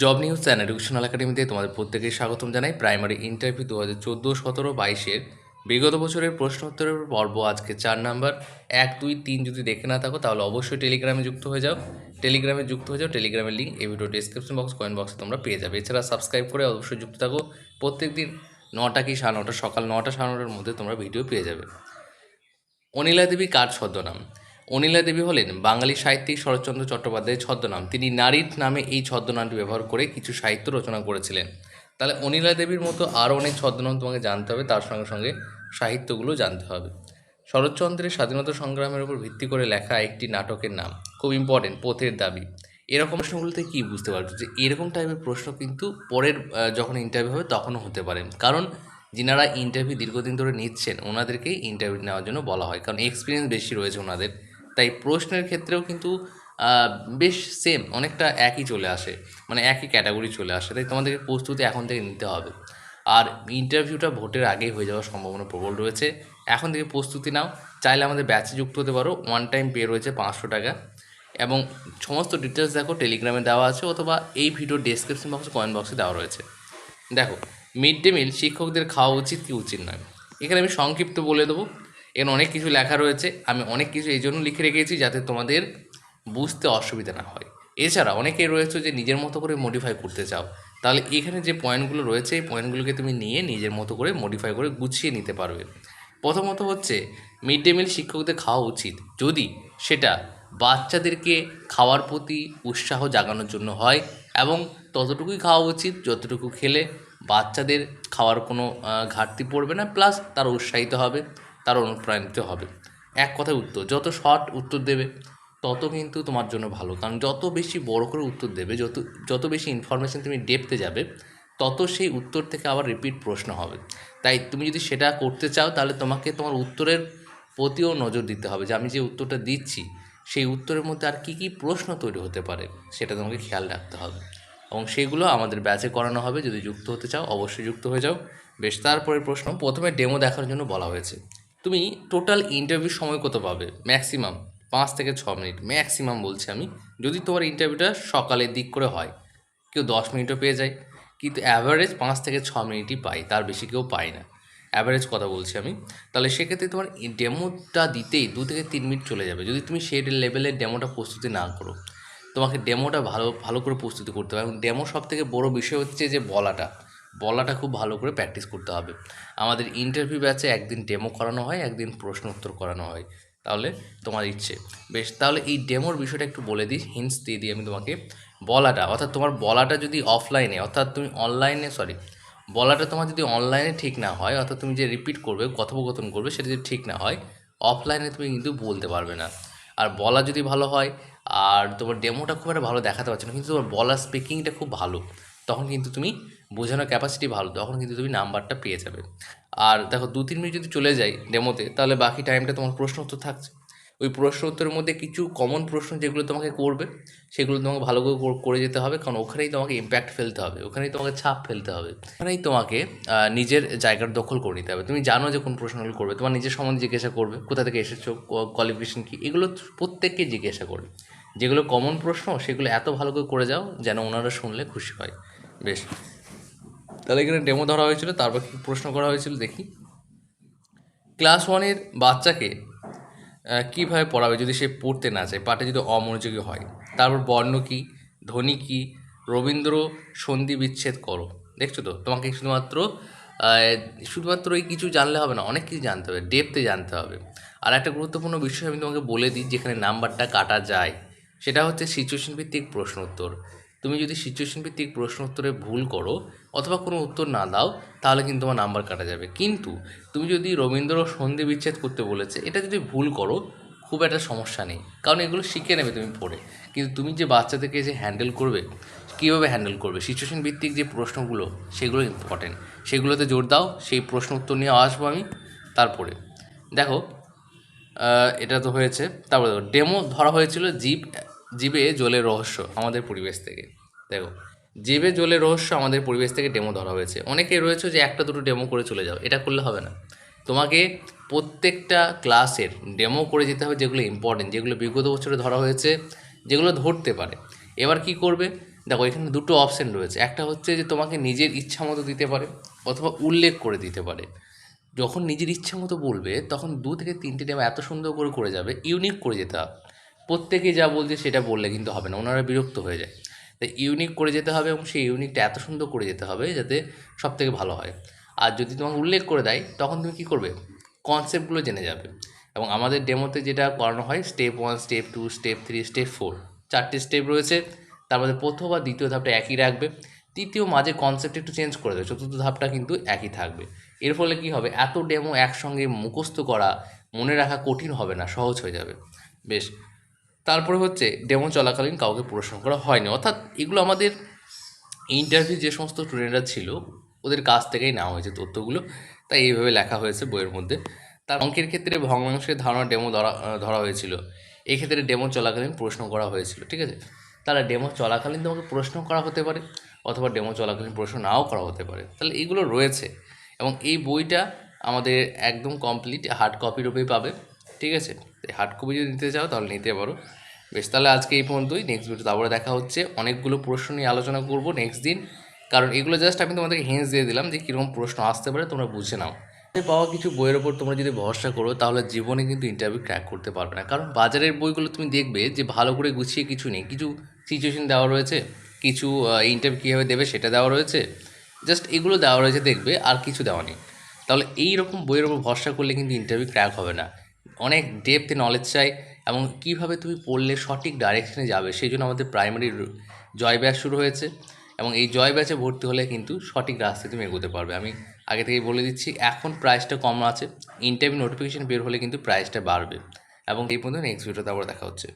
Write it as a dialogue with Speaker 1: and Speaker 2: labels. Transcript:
Speaker 1: Job news and educational একাডেমিতে তোমাদের প্রত্যেকে স্বাগতম জানাই। প্রাইমারি ইন্টারভিউ দু হাজার চোদ্দ সতেরো বাইশের বিগত বছরের প্রশ্ন উত্তরের পর্ব। আজকে চার নাম্বার। এক, দুই, তিন যদি দেখে না থাকো, তাহলে অবশ্যই টেলিগ্রামে যুক্ত হয়ে যাও। টেলিগ্রামে যুক্ত হয়ে যাও। টেলিগ্রামের লিঙ্ক এই ভিডিও ডিসক্রিপশন বক্স কয়েন বক্সে তোমরা পেয়ে যাবে। এছাড়া সাবস্ক্রাইব করে অবশ্যই যুক্ত থাকো। প্রত্যেক দিন নটা কি সাড়ে নটা, সকাল নটা, সাড়ে নটার মধ্যে তোমরা ভিডিও পেয়ে যাবে। অনিলা দেবী কার ছদ্মনাম? অনিলা দেবী হলেন বাঙালি সাহিত্যিক শরৎচন্দ্র চট্টোপাধ্যায়ের ছদ্মনাম। তিনি নারীর নামে এই ছদ্মনামটি ব্যবহার করে কিছু সাহিত্য রচনা করেছিলেন। তাহলে অনিলা দেবীর মতো আরও অনেক ছদ্মনাম তোমাকে জানতে হবে, তার সঙ্গে সঙ্গে সাহিত্যগুলো জানতে হবে। শরৎচন্দ্রের স্বাধীনতা সংগ্রামের উপর ভিত্তি করে লেখা একটি নাটকের নাম, খুব ইম্পর্টেন্ট পথের দাবি। এরকম প্রশ্নগুলোতে কী বুঝতে পারছ যে এরকম টাইপের প্রশ্ন কিন্তু পরের যখন ইন্টারভিউ হবে তখনও হতে পারে। কারণ যিনারা ইন্টারভিউ দীর্ঘদিন ধরে নিচ্ছেন, ওনাদেরকেই ইন্টারভিউ নেওয়ার জন্য বলা হয়। কারণ এক্সপিরিয়েন্স বেশি রয়েছে ওনাদের। তাই প্রশ্নের ক্ষেত্রেও কিন্তু বেশ সেম অনেকটা একই চলে আসে মানে একই ক্যাটাগরি চলে আসে, তাই তোমাদেরকে প্রস্তুতি এখন থেকে নিতে হবে। আর ইন্টারভিউটা ভোটের আগেই হয়ে যাওয়ার সম্ভাবনা প্রবল রয়েছে, এখন থেকে প্রস্তুতি নাও, চাইলে আমাদের ব্যাচে যুক্ত হতে পারো ওয়ান টাইম পে রয়েছে পাঁচশো টাকা, এবং সমস্ত ডিটেলস দেখো টেলিগ্রামে দেওয়া আছে, অথবা এই ভিডিও ডেসক্রিপশন বক্সে কমেন্ট বক্সে দেওয়া রয়েছে। দেখো মিড ডে মিল শিক্ষকদের খাওয়া উচিত কি উচিত নয়? এখানে আমি সংক্ষিপ্ত বলে দেবো এখানে অনেক কিছু লেখা রয়েছে। আমি অনেক কিছু এই জন্য লিখে রেখেছি যাতে তোমাদের বুঝতে অসুবিধা না হয়। এছাড়া অনেকেই রয়েছে যে নিজের মতো করে মডিফাই করতে চাও। তাহলে এখানে যে পয়েন্টগুলো রয়েছে, এই পয়েন্টগুলোকে তুমি নিয়ে নিজের মতো করে মডিফাই করে গুছিয়ে নিতে পারবে। প্রথমত হচ্ছে মিড ডে মিল শিক্ষকদের খাওয়া উচিত। যদি সেটা বাচ্চাদেরকে খাওয়ার প্রতি উৎসাহ জাগানোর জন্য হয় এবং ততটুকুই খাওয়া উচিত, যতটুকু খেলে বাচ্চাদের খাওয়ার কোনো ঘাটতি পড়বে না প্লাস তারা উৎসাহিত হবে। তারা অনুপ্রাণিত হবে। এক কথায় উত্তর, যত শর্ট উত্তর দেবে, তত কিন্তু তোমার জন্য ভালো। কারণ যত বেশি বড় করে উত্তর দেবে, যত যত বেশি ইনফরমেশন তুমি ডেপতে যাবে, তত সেই উত্তর থেকে আবার রিপিট প্রশ্ন হবে। তাই তুমি যদি সেটা করতে চাও, তাহলে তোমাকে তোমার উত্তরের প্রতিও নজর দিতে হবে যে আমি যে উত্তরটা দিচ্ছি, সেই উত্তরের মধ্যে আর কী কী প্রশ্ন তৈরি হতে পারে, সেটা তোমাকে খেয়াল রাখতে হবে। এবং সেগুলো আমাদের ব্যাচে করানো হবে। যদি যুক্ত হতে চাও, অবশ্যই যুক্ত হয়ে যাও। বেশ তারপরে প্রশ্ন প্রথমে ডেমো দেখার জন্য বলা হয়েছে। তুমি টোটাল ইন্টারভিউ সময় কত পাবে? ম্যাক্সিমাম পাঁচ থেকে ছ মিনিট। ম্যাক্সিমাম বলছি আমি, যদি তোমার ইন্টারভিউটা সকালের দিক করে হয়, কেউ দশ মিনিটও পেয়ে যায়। কিন্তু অ্যাভারেজ পাঁচ থেকে ছ মিনিটই পাই, তার বেশি কেউ পায় না। অ্যাভারেজ কথা বলছি আমি। তাহলে সেক্ষেত্রে তোমার ডেমোটা দিতেই দু থেকে তিন মিনিট চলে যাবে। যদি তুমি সেই লেভেলের ডেমোটা প্রস্তুতি না করো, তোমাকে ডেমোটা ভালো ভালো করে প্রস্তুতি করতে হবে। এবং ডেমো সব থেকে বড়ো বিষয় হচ্ছে যে বলাটা। বলাটা খুব ভালো করে প্র্যাকটিস করতে হবে। আমাদের ইন্টারভিউ ব্যাচে একদিন ডেমো করানো হয়, একদিন প্রশ্ন উত্তর করানো হয়। তাহলে তোমার ইচ্ছে। বেশ, তাহলে এই ডেমোর বিষয়টা একটু বলে দিই হিন্টস দিয়ে দিই আমি তোমাকে। বলাটা, অর্থাৎ তোমার বলাটা যদি অফলাইনে অর্থাৎ তুমি অনলাইনে সরি বলাটা তোমার যদি অনলাইনে ঠিক না হয়, অর্থাৎ তুমি যে রিপিট করবে, কথোপকথন করবে, সেটা যদি ঠিক না হয় অফলাইনে তুমি কিন্তু বলতে পারবে না। আর বলা যদি ভালো হয়, আর তোমার ডেমোটা খুব একটা ভালো দেখাতে পারছ না, কিন্তু তোমার বলার স্পিকিংটা খুব ভালো। তখন কিন্তু তুমি বোঝানোর ক্যাপাসিটি ভালো, তখন কিন্তু তুমি নাম্বারটা পেয়ে যাবে। আর দেখো, দু তিন মিনিট যদি চলে যায় ডেমোতে তাহলে বাকি টাইমটা তোমার প্রশ্ন উত্তর থাকছে। ওই প্রশ্ন উত্তরের মধ্যে কিছু কমন প্রশ্ন যেগুলো তোমাকে করবে, সেগুলো তোমাকে ভালো করে করে যেতে হবে, কারণ ওখানেই তোমাকে ইম্প্যাক্ট ফেলতে হবে, ওখানেই তোমাকে ছাপ ফেলতে হবে। ওখানেই তোমাকে নিজের জায়গার দখল করে নিতে হবে। তুমি জানো যে কোন প্রশ্নগুলো করবে, তোমার নিজের সম্বন্ধে জিজ্ঞাসা করবে, কোথা থেকে এসেছ কোয়ালিফিকেশন কী, এগুলো প্রত্যেককে জিজ্ঞাসা করবে। যেগুলো কমন প্রশ্ন, সেগুলো এত ভালো করে করে যাও, যেন ওনারা শুনলে খুশি হয়। বেশ। তাহলে এখানে ডেমো ধরা হয়েছিল, তারপর কি প্রশ্ন করা হয়েছিল দেখি। ক্লাস ওয়ানের বাচ্চাকে কীভাবে পড়াবে যদি সে পড়তে না চায়? পাঠে যদি অমনোযোগী হয়, তারপর বর্ণ কী, ধ্বনি কী, রবীন্দ্র সন্ধি বিচ্ছেদ করো। দেখছ তো? তোমাকে শুধুমাত্র শুধুমাত্র এই কিছু জানলে হবে না, অনেক কিছু জানতে হবে ডেপতে জানতে হবে। আর একটা গুরুত্বপূর্ণ বিষয় আমি তোমাকে বলে দিই, যেখানে নাম্বারটা কাটা যায়, সেটা হচ্ছে সিচুয়েশন ভিত্তিক প্রশ্ন উত্তর তুমি যদি সিচুয়েশন ভিত্তিক প্রশ্ন উত্তরে ভুল করো অথবা কোনো উত্তর না দাও, তাহলে কিন্তু তোমার নাম্বার কাটা যাবে। কিন্তু তুমি যদি রবীন্দ্র সন্ধি বিচ্ছেদ করতে বলেছে, এটা যদি ভুল করো, খুব একটা সমস্যা নেই। কারণ এগুলো শিখে নেবে তুমি পড়ে। কিন্তু তুমি যে বাচ্চাদেরকে যে হ্যান্ডেল করবে, কীভাবে হ্যান্ডেল করবে সিচুয়েশন ভিত্তিক যে প্রশ্নগুলো, সেগুলো ইম্পর্টেন্ট সেগুলোতে জোর দাও, সেই প্রশ্ন উত্তর নিয়ে আসব আমি, তারপরে। দেখো এটা তো হয়েছে। তারপরে দেখো ডেমো ধরা হয়েছিল জীব, জীবে জলের রহস্য আমাদের পরিবেশ থেকে। দেখো, জীবে জলের রহস্য আমাদের পরিবেশ থেকে ডেমো ধরা হয়েছে। অনেকে রয়েছে যে একটা দুটো ডেমো করে চলে যাও এটা করলে হবে না। তোমাকে প্রত্যেকটা ক্লাসের ডেমো করে যেতে হবে যেগুলো ইম্পর্টেন্ট যেগুলো বিগত বছরে ধরা হয়েছে, যেগুলো ধরতে পারে। এবার কি করবে? দেখো, এখানে দুটো অপশন রয়েছে। একটা হচ্ছে যে তোমাকে নিজের ইচ্ছা মতো দিতে পারে অথবা উল্লেখ করে দিতে পারে। যখন নিজের ইচ্ছা মতো বলবে, তখন দু থেকে তিনটে ডেমো এত সুন্দর করে করে যাবে ইউনিক করে যেতে হবে। প্রত্যেকে যা বলছে সেটা বললে কিন্তু হবে না, ওনারা বিরক্ত হয়ে যায়। তাই ইউনিক করে যেতে হবে এবং সেই ইউনিকটা এত সুন্দর করে যেতে হবে যাতে সব থেকে ভালো হয়। আর যদি তোমাকে উল্লেখ করে দেয়, তখন তুমি কী করবে? কনসেপ্টগুলো জেনে যাবে। এবং আমাদের ডেমোতে যেটা করানো হয় step one step two step three step four চারটে স্টেপ রয়েছে। তার মধ্যে প্রথম আর দ্বিতীয় ধাপটা একই রাখবে। তৃতীয় মাঝে কনসেপ্ট একটু চেঞ্জ করে দেবে। চতুর্থ ধাপটা কিন্তু একই থাকবে। এর ফলে কি হবে? এত ডেমো একসঙ্গে মুখস্থ করা, মনে রাখা কঠিন হবে না, সহজ হয়ে যাবে। বেশ তারপরে হচ্ছে ডেমো চলাকালীন কাউকে প্রশ্ন করা হয়নি। অর্থাৎ এগুলো আমাদের ইন্টারভিউ যে সমস্ত স্টুডেন্টরা ছিল, ওদের কাছ থেকেই নেওয়া হয়েছে তথ্যগুলো। তাই এইভাবে লেখা হয়েছে বইয়ের মধ্যে। তার অঙ্কের ক্ষেত্রে ভগ্নাংশের ধারণা ডেমো ধরা ধরা হয়েছিল। এই ক্ষেত্রে ডেমো চলাকালীন প্রশ্ন করা হয়েছিল, ঠিক আছে? তারা ডেমো চলাকালীন তোমাকে প্রশ্ন করা হতে পারে, অথবা ডেমো চলাকালীন প্রশ্ন নাও করা হতে পারে। তাহলে এইগুলো রয়েছে এবং এই বইটা আমাদের একদম কমপ্লিট হার্ড কপি রূপেই পাবে, ঠিক আছে? হার্ড কপি যদি নিতে চাও তাহলে নিতে পারো। বেশ, তাহলে আজকে এই পর্যন্তই। নেক্সট ভিডিও তারপরে দেখা হচ্ছে। অনেকগুলো প্রশ্ন নিয়ে আলোচনা করব নেক্সট দিন। কারণ এগুলো জাস্ট আমি তোমাদেরকে হিন্স দিয়ে দিলাম যে কীরকম প্রশ্ন আসতে পারে, তোমরা বুঝে নাও। পাওয়া কিছু বইয়ের ওপর তোমরা যদি ভরসা করো, তাহলে জীবনে কিন্তু ইন্টারভিউ ক্র্যাক করতে পারবে না। কারণ বাজারের বইগুলো তুমি দেখবে যে ভালো করে গুছিয়ে কিছু নেই। কিছু সিচুয়েশন দেওয়া রয়েছে, কিছু ইন্টারভিউ কীভাবে দেবে সেটা দেওয়া রয়েছে। জাস্ট এগুলো দেওয়া রয়েছে দেখবে, আর কিছু দেওয়া নেই। তাহলে এই রকম বইয়ের ওপর ভরসা করলে কিন্তু ইন্টারভিউ ক্র্যাক হবে না। অনেক ডেপথে নলেজ চাই এবং কীভাবে তুমি পড়লে সঠিক ডাইরেকশনে যাবে, সেই জন্য আমাদের প্রাইমারি জয় ব্যাচ শুরু হয়েছে এবং এই জয় ব্যাচে ভর্তি হলে কিন্তু সঠিক রাস্তায় তুমি এগোতে পারবে। আমি আগে থেকেই বলে দিচ্ছি, এখন প্রাইসটা কম আছে ইন্টারভিউ নোটিফিকেশান বের হলে কিন্তু প্রাইসটা বাড়বে। এবং এই পর্যন্ত নেক্সট ভিডিওতে আবার দেখা হচ্ছে।